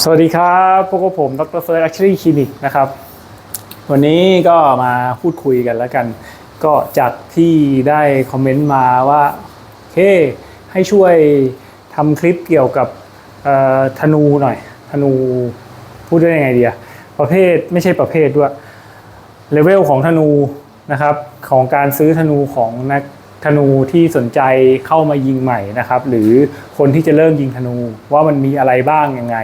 สวัสดีครับพวกบผมดรเฟิร์สอัชรีคลินิกนะครับ วันนี้ก็มาพูดคุยกันแล้วกัน ก็จากที่ได้คอมเมนต์มาว่าเฮ้ให้ช่วยทำคลิปเกี่ยวกับธนูหน่อย ธนูพูดได้ยังไงดีอะประเภทไม่ใช่ประเภทด้วยเลเวลของธนูนะครับของการซื้อธนูของนักธนูที่สนใจเข้ามายิงใหม่นะครับ หรือคนที่จะเริ่มยิงธนูว่ามันมีอะไรบ้างยังไง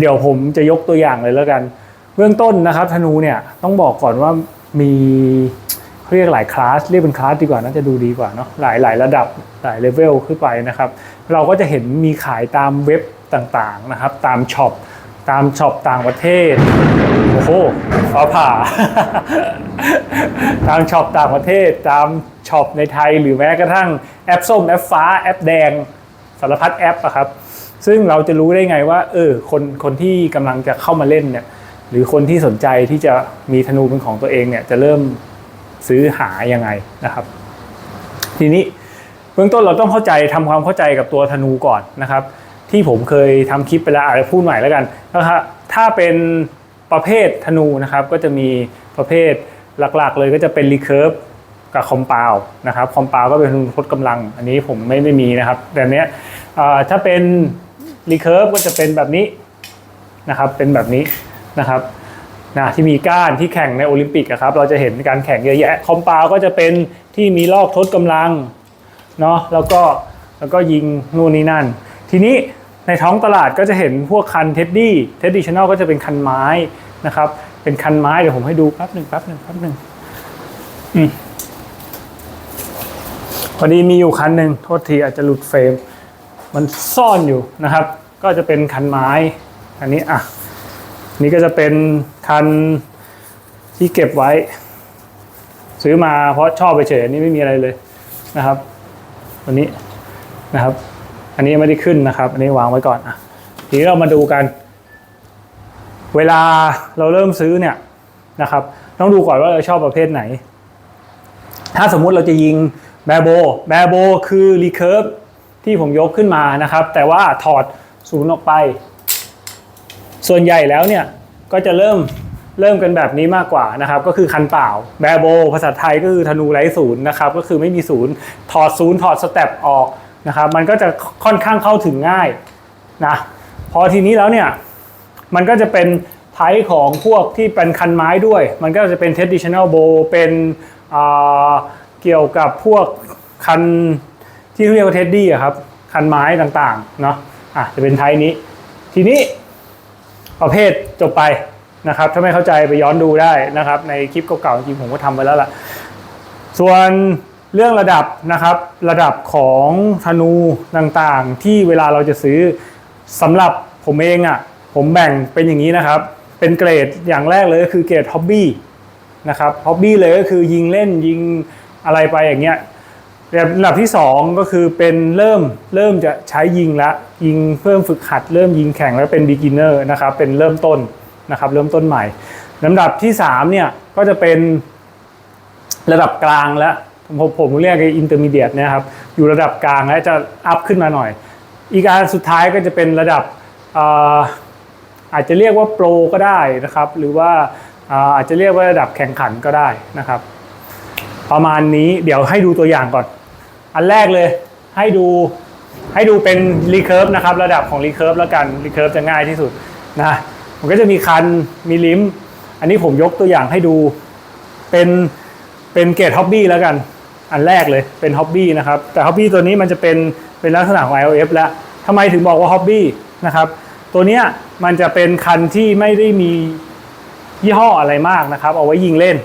เดี๋ยวผมจะยกตัวอย่างเลยแล้วกัน เบื้องต้นนะครับธนูเนี่ยต้องบอกก่อนว่ามีเรียกหลายคลาสเรียกเป็นคลาสดีกว่าน่าจะดูดีกว่าเนาะหลายหลายระดับหลายเลเวลขึ้นไปนะครับ เราก็จะเห็นมีขายตามเว็บต่างๆนะครับ ตามช็อปตามช็อปต่างประเทศโอ้โหฟ้าผ่า ตามช็อปต่างประเทศ ตามช็อปในไทยหรือแม้กระทั่งแอปส้มแอปฟ้าแอปแดงสารพัดแอปอะครับ ซึ่งเราจะรู้ได้ไงว่า เออ คนคนที่กำลังจะเข้ามาเล่นเนี่ย หรือคนที่สนใจที่จะมีธนูเป็นของตัวเองเนี่ยจะเริ่มซื้อหายังไงนะครับ ทีนี้เบื้องต้นเราต้องเข้าใจทำความเข้าใจกับตัวธนูก่อนนะครับ ที่ผมเคยทำคลิปไปแล้วอาจจะพูดใหม่แล้วกันนะครับถ้าเป็นประเภทธนูนะครับ ก็จะมีประเภทหลักๆ เลยก็จะเป็นรีเคิร์ฟกับคอมเปลนะครับคอมเปลก็เป็นธนูทดกำลัง อันนี้ผมไม่ไม่มีนะครับแต่เนี้ยถ้าเป็น รีเคิร์ฟก็จะเป็นแบบนี้นะครับ เป็นแบบนี้นะครับนะที่มีก้านที่แข่งในโอลิมปิกครับ เราจะเห็นการแข่งเยอะแยะคอมเปลก็จะเป็นที่มีลอกทดกำลังเนาะแล้วก็แล้วก็ยิงนู่นนี่นั่น ทีนี้ในท้องตลาดก็จะเห็นพวกคันเท็ดดี้เท็ดดี้ชแนลก็จะเป็นคันไม้นะครับ เป็นคันไม้เดี๋ยวผมให้ดูแป๊บหนึ่งแป๊บหนึ่งแป๊บหนึ่งอืมพอดีมีอยู่คันหนึ่งโทษทีอาจจะหลุดเฟรม มันซ่อนอยู่นะครับ ก็จะเป็นคันไม้ อันนี้อะนนี้ก็จะเป็นคันที่เก็บไว้ ซื้อมาเพราะชอบไปเฉยอันนี้ไม่มีอะไรเลยนะครับวันนี้นะครับ อันนี้ไม่ได้ขึ้นนะครับ อันนี้วางไว้ก่อนอะทีนี้เรามาดูกัน เวลาเราเริ่มซื้อเนี่ยนะครับ ต้องดูก่อนว่าเราชอบประเภทไหน ถ้าสมมุติเราจะยิงแบโบแบโบคือรีเคิร์ฟ ที่ผมยกขึ้นมานะครับ แต่ว่าถอดศูนย์ออกไป ส่วนใหญ่แล้วเนี่ยก็จะเริ่มเริ่มกันแบบนี้มากกว่านะครับ ก็คือคันเปล่าแบโบ ภาษาไทยก็คือธนูไร้ศูนย์นะครับ ก็คือไม่มีศูนย์ถอดศูนย์ถอดสเต็ปออกนะครับ มันก็จะค่อนข้างเข้าถึงง่ายนะพอทีนี้แล้วเนี่ยมันก็จะเป็นไทป์ของพวกที่เป็นคันไม้ด้วย มันก็จะเป็น traditional bow เป็นเกี่ยวกับพวกคัน ที่เรียกว่าเท็ดดี้อะครับ คันไม้ต่างๆ เนาะอะจะเป็นไทป์นี้ ทีนี้ประเภทจบไปนะครับ ถ้าไม่เข้าใจไปย้อนดูได้นะครับ ในคลิปเก่าๆจริงผมก็ทำไปแล้วล่ะ ส่วนเรื่องระดับนะครับ ระดับของธนูต่างๆ ที่เวลาเราจะซื้อสำหรับผมเองอะ่ะ ผมแบ่งเป็นอย่างนี้นะครับ เป็นเกรดอย่างแรกเลยก็คือเกรดฮ็อบบี้นะครับฮ็อบบี้เลยก็คือยิงเล่นยิงอะไรไปอย่างเงี้ย ระดับที่ 2 ก็คือเป็นเริ่มเริ่มจะใช้ยิงละยิงเพิ่มฝึกหัด เริ่มยิงแข่งแล้วเป็น beginner นะครับเป็นเริ่มต้นนะครับเริ่มต้นใหม่ลำดับที่3เนี่ยก็จะเป็นระดับกลางแล้วผมผมเรียกอินเตอร์มีเดียตนะครับอยู่ระดับกลางแล้วจะอัพขึ้นมาหน่อย อีกอันสุดท้ายก็จะเป็นระดับอาอาจจะเรียกว่าโปรก็ได้นะครับ หรือว่าอ่าอาจจะเรียกว่าระดับแข่งขันก็ได้นะครับ ประมาณนี้เดี๋ยวให้ดูตัวอย่างก่อน อันแรกเลยให้ดูให้ดูเป็นรีเคิร์ฟนะครับระดับของรีเคิร์ฟแล้วกันรีเคิร์ฟจะง่ายที่สุดนะมันก็จะมีคันมีลิมอันนี้ผมยกตัวอย่างให้ดูเป็นเป็นเกรดฮ็อบบี้แล้วกัน อันแรกเลยเป็นฮ็อบบี้นะครับแต่ฮ็อบบี้ตัวนี้มันจะเป็นเป็นลักษณะของ iOF แล้วทำไมถึงบอกว่าฮ็อบบี้นะครับตัวเนี้ยมันจะเป็นคันที่ไม่ได้มียี่ห้ออะไรมากนะครับ เอาไว้ยิงเล่น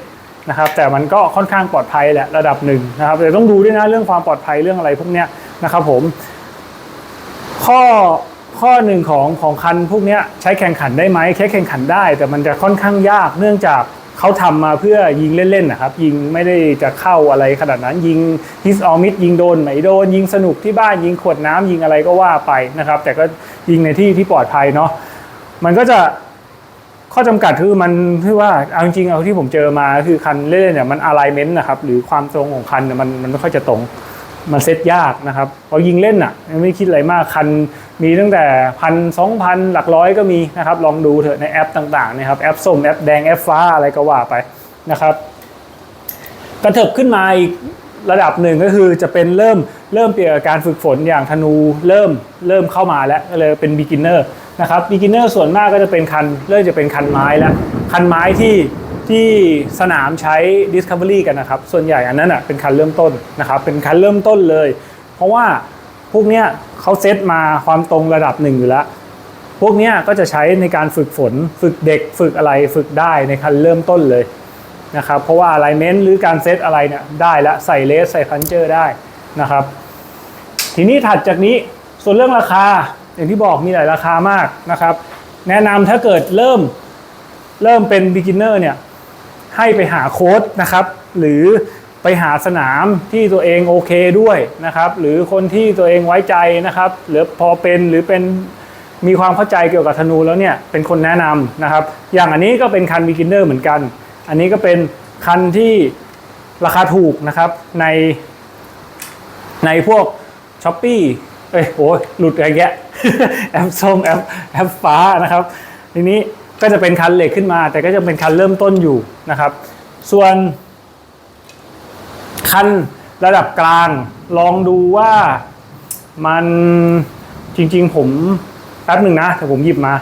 นะครับแต่มันก็ค่อนข้างปลอดภัยแหละระดับหนึ่งนะครับแต่ต้องดูด้วยนะเรื่องความปลอดภัยเรื่องอะไรพวกเนี้ยนะครับผม ข้อข้อหนึ่งของของคันพวกเนี้ยใช้แข่งขันได้ไหมแค่แข่งขันได้ แต่มันจะค่อนข้างยากเนื่องจากเขาทำมาเพื่อยิงเล่นๆนะครับ ยิงไม่ได้จะเข้าอะไรขนาดนั้นยิงฮิสออมิดยิงโดนไหมโดน ยิงสนุกที่บ้านยิงขวดน้ำยิงอะไรก็ว่าไปนะครับ แต่ก็ยิงในที่ที่ปลอดภัยเนาะมันก็จะ ข้อจำกัดคือมันที่ว่าเอาจริงเอาที่ผมเจอมาคือคันเล่นเนี่ยมันอะไลเมนต์นะครับหรือความตรงของคันเนี่ยมันมันไม่ค่อยจะตรงมันเซตยากนะครับพอยิงเล่นอะไม่คิดอะไรมากคันมีตั้งแต่พันสองพันหลักร้อยก็มีนะครับลองดูเถอะในแอปต่างๆนะครับแอปส้มแอปแดงแอปฟ้าอะไรก็ว่าไปนะครับ กระเถิบขึ้นมาอีกระดับหนึ่งก็คือจะเป็นเริ่มเริ่มเปลี่ยนการฝึกฝนอย่างธนูเริ่มเริ่มเข้ามาแล้วก็เลยเป็น b ิ g ิ n เนอร์ นะครับ b ิ g ิ n เนอร์ส่วนมากก็จะเป็นคันเริ่มจะเป็นคันไม้แล้ว คันไม้ที่ที่สนามใช้ Discovery กันนะครับ ส่วนใหญ่อันนั้นอะเป็นคันเริ่มต้นนะครับเป็นคันเริ่มต้นเลย เพราะว่าพวกเนี้ยเขาเซตมาความตรงระดับหนึ่งอยู่แล้ว พวกเนี้ยก็จะใช้ในการฝึกฝน ฝึกเด็กฝึกอะไรฝึกได้ในคันเริ่มต้นเลยนะครับเพราะว่า alignment หรือการเซตอะไรเนี่ยได้ละใส่เลสใส่พันเจอร์ได้นะครับ ทีนี้ถัดจากนี้ส่วนเรื่องราคา อย่างที่บอกมีหลายราคามากนะครับ แนะนำถ้าเกิดเริ่มเริ่มเป็น beginner เนี่ยให้ไปหาโค้ดนะครับ หรือไปหาสนามที่ตัวเองโอเคด้วยนะครับ หรือคนที่ตัวเองไว้ใจนะครับ หรือพอเป็นหรือเป็นมีความเข้าใจเกี่ยวกับธนูแล้วเนี่ยเป็นคนแนะนำนะครับ อย่างอันนี้ก็เป็นคัน beginner เหมือนกัน อันนี้ก็เป็นคันที่ราคาถูกนะครับในในพวกช้อปปี้ เอ้ยโอ้ยหลุดอะไรแยะแอปส้มแอปแอปฟ้านะครับ ทีนี้ก็จะเป็นคันเหล็กขึ้นมา แต่ก็จะเป็นคันเริ่มต้นอยู่นะครับ ส่วนคันระดับกลางลองดูว่ามันจริง ๆ ผมแป๊บหนึ่งนะแต่ผมหยิบมา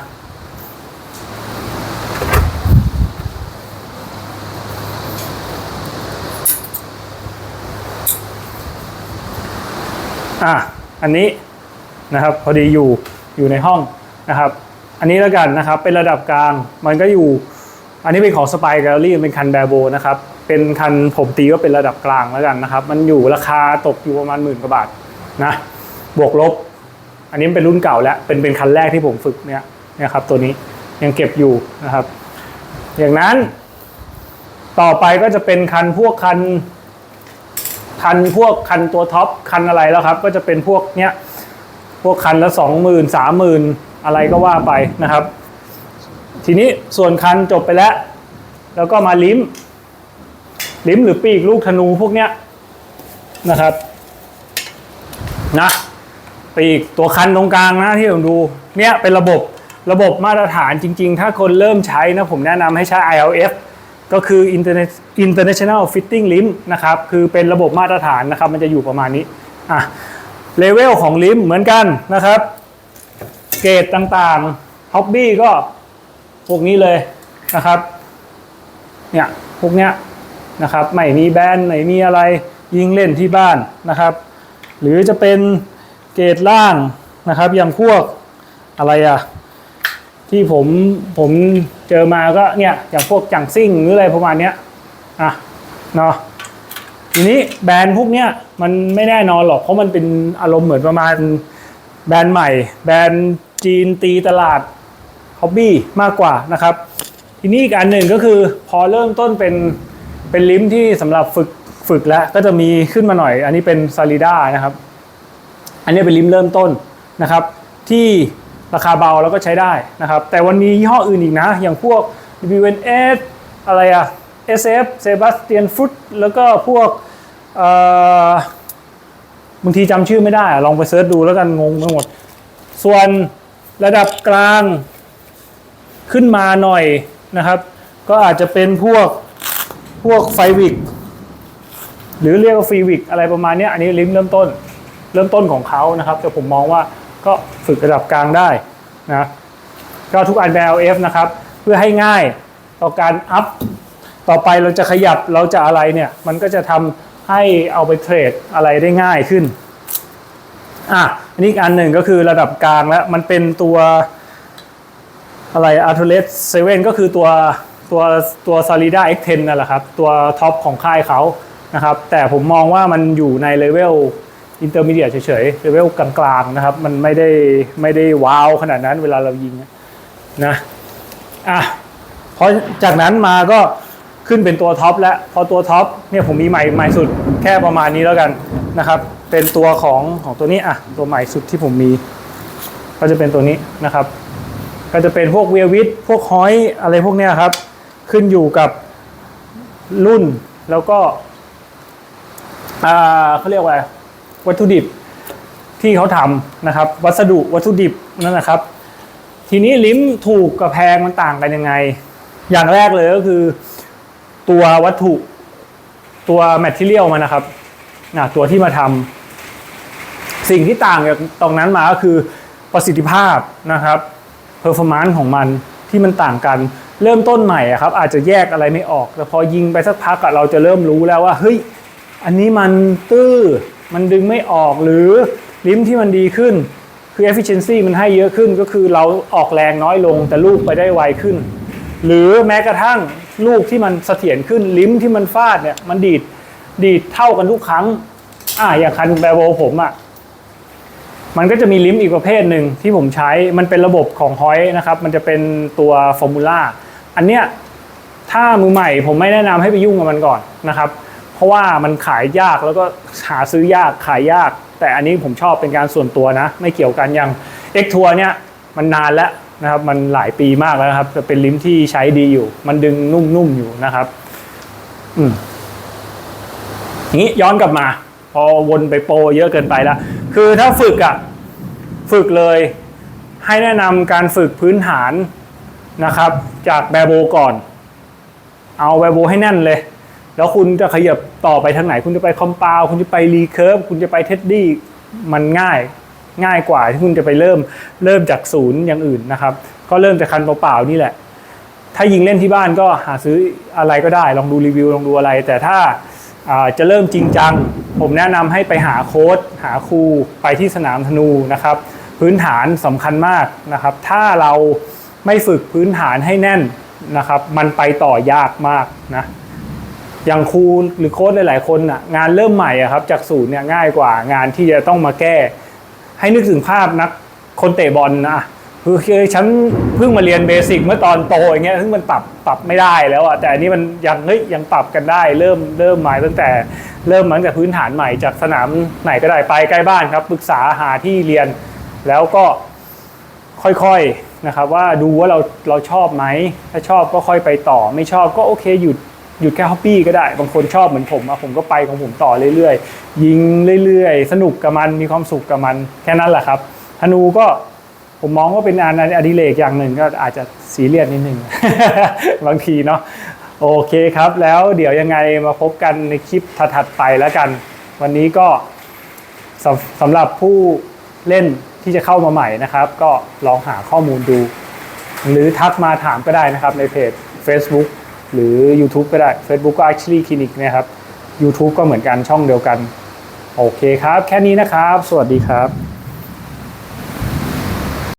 อะ อันนี้นะครับพอดีอยู่อยู่ในห้องนะครับ อันนี้แล้วกันนะครับเป็นระดับกลางมันก็อยู่ อันนี้เป็นของสปายแกลลี่เป็นคันแบโบนะครับเป็นคันผมตีก็เป็นระดับกลางแล้วกันนะครับ มันอยู่ราคาตกอยู่ประมาณหมื่นกว่าบาทนะบวกลบ อันนี้เป็นรุ่นเก่าแล้วเป็นเป็นคันแรกที่ผมฝึกเนี่ยนี่ยครับตัวนี้ยังเก็บอยู่นะครับ อย่างนั้นต่อไปก็จะเป็นคันพวกคัน คันพวกคันตัวท็อปคันอะไรแล้วครับ ก็จะเป็นพวกเนี้ยพวกคันละสองหมื่นสามหมื่นอะไรก็ว่าไปนะครับ ทีนี้ส่วนคันจบไปแล้ว แล้วก็มาลิ้ม ลิ้มหรือปีกลูกธนูพวกเนี้ยนะครับนะปีกตัวคันตรงกลางนะที่ผมดูเนี้ยเป็นระบบระบบมาตรฐานจริง ๆ ถ้าคนเริ่มใช้นะผมแนะนำให้ใช้ ILF ก็คือ international Fitting Limb นะครับ คือเป็นระบบมาตรฐานนะครับ มันจะอยู่ประมาณนี้ อะ เลเวลของลิมเหมือนกันนะครับ เกรดต่างๆฮ็อบบี้ก็พวกนี้เลยนะครับ เนี่ย พวกเนี้ยนะครับ ไม่มีแบนไม่มีอะไร ยิงเล่นที่บ้านนะครับ หรือจะเป็นเกรดล่างนะครับ อย่างพวกอะไรอะ ที่ผมผมเจอมาก็เนี่ยอย่างพวกจังซิ่งหรืออะไรประมาณเนี้ยอะเนาะทีนี้แบรนด์พวกเนี้ยมันไม่แน่นอนหรอกเพราะมันเป็นอารมณ์เหมือนประมาณแบรนด์ใหม่ แบรนด์จีนตีตลาดฮ็อบบี้มากกว่านะครับ ทีนี้อีกอันหนึ่งก็คือพอเริ่มต้นเป็นเป็นลิมที่สำหรับฝึกฝึกแล้วก็จะมีขึ้นมาหน่อย อันนี้เป็นซาลิด้านะครับ อันนี้เป็นลิมเริ่มต้นนะครับ ที่ ราคาเบาแล้วก็ใช้ได้นะครับ แต่วันมียี่ห้ออื่นอีกนะ อย่างพวก WNS อะไรอะ SF Sebastian Foot แล้วก็พวกบางทีจำชื่อไม่ได้อะลองไปเซิร์ชดูแล้วกันงงไปหมด ส่วนระดับกลางขึ้นมาหน่อยนะครับ ก็อาจจะเป็นพวกพวกไฟวิกหรือเรียกว่าฟรีวิกอะไรประมาณนี้อันนี้ลิมเริ่มต้น เริ่มต้นของเขานะครับ แต่ผมมองว่า ก็ฝึกระดับกลางได้นะก็ทุกอันเป็น LF นะครับ เพื่อให้ง่ายต่อการอัพ ต่อไปเราจะขยับเราจะอะไรเนี่ย มันก็จะทำให้เอาไปเทรดอะไรได้ง่ายขึ้นอะอันนี้อีกอันหนึ่งก็คือระดับกลางแล้ว มันเป็นตัวอะไร a r t u r e s 7ก็คือตัวตัวตัว Salida X10 นั่นแหละครับ ตัวท็อปของค่ายเขานะครับ แต่ผมมองว่ามันอยู่ในเลเวล อินเตอร์มีเดียเฉยๆเลเวลกลางๆนะครับ มันไม่ได้ไม่ได้ว้าวขนาดนั้นเวลาเรายิงนะอะพอจากนั้นมาก็ขึ้นเป็นตัวท็อปแล้ว พอตัวท็อปเนี่ยผมมีใหม่ใหม่สุดแค่ประมาณนี้แล้วกันนะครับ เป็นตัวของของตัวนี้อะตัวใหม่สุดที่ผมมี ก็จะเป็นตัวนี้นะครับ ก็จะเป็นพวกเวลวิทพวกฮอยอะไรพวกเนี้ยครับ ขึ้นอยู่กับรุ่นแล้วก็อ่าเขาเรียกว่า วัตถุดิบที่เขาทำนะครับ วัสดุวัตถุดิบนั่นนะครับ ทีนี้ลิ้มถูกกับแพงมันต่างกันยังไง อย่างแรกเลยก็คือตัววัตถุตัวแมทเทียลมันนะครับนะตัวที่มาทำสิ่งที่ต่างจากตรงนั้นมาก็คือประสิทธิภาพนะครับเพอร์ฟอร์มนซ์ของมันที่มันต่างกันเริ่มต้นใหม่ครับ อาจจะแยกอะไรไม่ออก แต่พอยิงไปสักพักเราจะเริ่มรู้แล้วว่าเฮ้ยอันนี้มันตื้อ มันดึงไม่ออกหรือลิ้มที่มันดีขึ้น คือ efficiency มันให้เยอะขึ้นก็คือเราออกแรงน้อยลงแต่ลูกไปได้ไวขึ้น หรือแม้กระทั่งลูกที่มันเสถียรขึ้นลิ้มที่มันฟาดเนี่ยมันดีดดีดเท่ากันทุกครั้งอ่าอย่างคันแบโวผมอะ่ะมันก็จะมีลิ้มอีกประเภทหนึ่งที่ผมใช้มันเป็นระบบของฮอยนะครับ มันจะเป็นตัวฟอร์มูล่าอันเนี้ยถ้ามือใหม่ผมไม่แนะนำให้ไปยุ่งกับมันก่อนนะครับ เพราะว่ามันขายยากแล้วก็หาซื้อยากขายยาก แต่อันนี้ผมชอบเป็นการส่วนตัวนะ ไม่เกี่ยวกันอย่าง X ทัวเนี่ยมันนานแล้วนะครับมันหลายปีมากแล้วครับแต่เป็นลิ้มที่ใช้ดีอยู่ มันดึงนุ่มๆอยู่นะครับอืมทีนี้ย้อนกลับมา พอวนไปโปรเยอะเกินไปแล้ว คือถ้าฝึกอะ่ะฝึกเลยให้แนะนำการฝึกพื้นฐานนะครับ จากแบโบก่อน เอาแบโบให้แน่นเลย แล้วคุณจะขยับต่อไปทางไหน คุณจะไปคอมเปาคุณจะไปรีเคิร์ฟคุณจะไปเท็ดดี้มันง่ายง่ายกว่าที่คุณจะไปเริ่มเริ่มจากศูนย์อย่างอื่นนะครับ ก็เริ่มจากคันเปล่าๆนี่แหละ ถ้ายิงเล่นที่บ้านก็หาซื้ออะไรก็ได้ ลองดูรีวิวลองดูอะไร แต่ถ้าาจะเริ่มจริงจัง ผมแนะนำให้ไปหาโค้ดหาครูไปที่สนามธนูนะครับ พื้นฐานสำคัญมากนะครับ ถ้าเราไม่ฝึกพื้นฐานให้แน่นนะครับ มันไปต่อยากมากนะ อย่างครูหรือโค้ชหลาย ๆ คนน่ะงานเริ่มใหม่อะครับจากศูนย์เนี่ยง่ายกว่างานที่จะต้องมาแก้ ให้นึกถึงภาพนักคนเตะบอลนะคือคือฉันเพิ่งมาเรียนเบสิกเมื่อตอนโตอย่างเงี้ยซึ่งมันปรับปรับไม่ได้แล้วอะแต่อันนี้มันยังเฮ้ยยังปรับกันได้ เริ่มเริ่มใหมาตั้งแต่เริ่มมาตั้งแต่พื้นฐานใหม่จากสนามไหนก็ได้ไปใกล้บ้านครับปรึกษาหาที่เรียน แล้วก็ค่อยๆนะครับว่าดูว่าเราเราชอบไหมถ้าชอบก็ค่อยไปต่อ ไม่ชอบก็โอเคหยุด หยุดแค่ฮอปปี้ก็ได้ บางคนชอบเหมือนผมอะผมก็ไปของผมต่อเรื่อยๆ ยิงเรื่อยๆ สนุกกับมันมีความสุขกับมันแค่นั้นแหละครับธนูก็ผมมองว่าเป็นงานอดิเรกอย่างหนึ่งก็อาจจะสีเรียสนิดนึงบางทีเนาะโอเคครับ แล้วเดี๋ยวยังไงมาพบกันในคลิปถัดๆไปแล้วกัน วันนี้ก็สำสำหรับผู้เล่นที่จะเข้ามาใหม่นะครับ ก็ลองหาข้อมูลดู หรือทักมาถามก็ได้นะครับในเพจ Facebook หรือ YouTube ก็ได้ Facebook ก็ Actually Clinic นะครับ YouTube ก็เหมือนกันช่องเดียวกัน โอเคครับ แค่นี้นะครับ สวัสดีครับ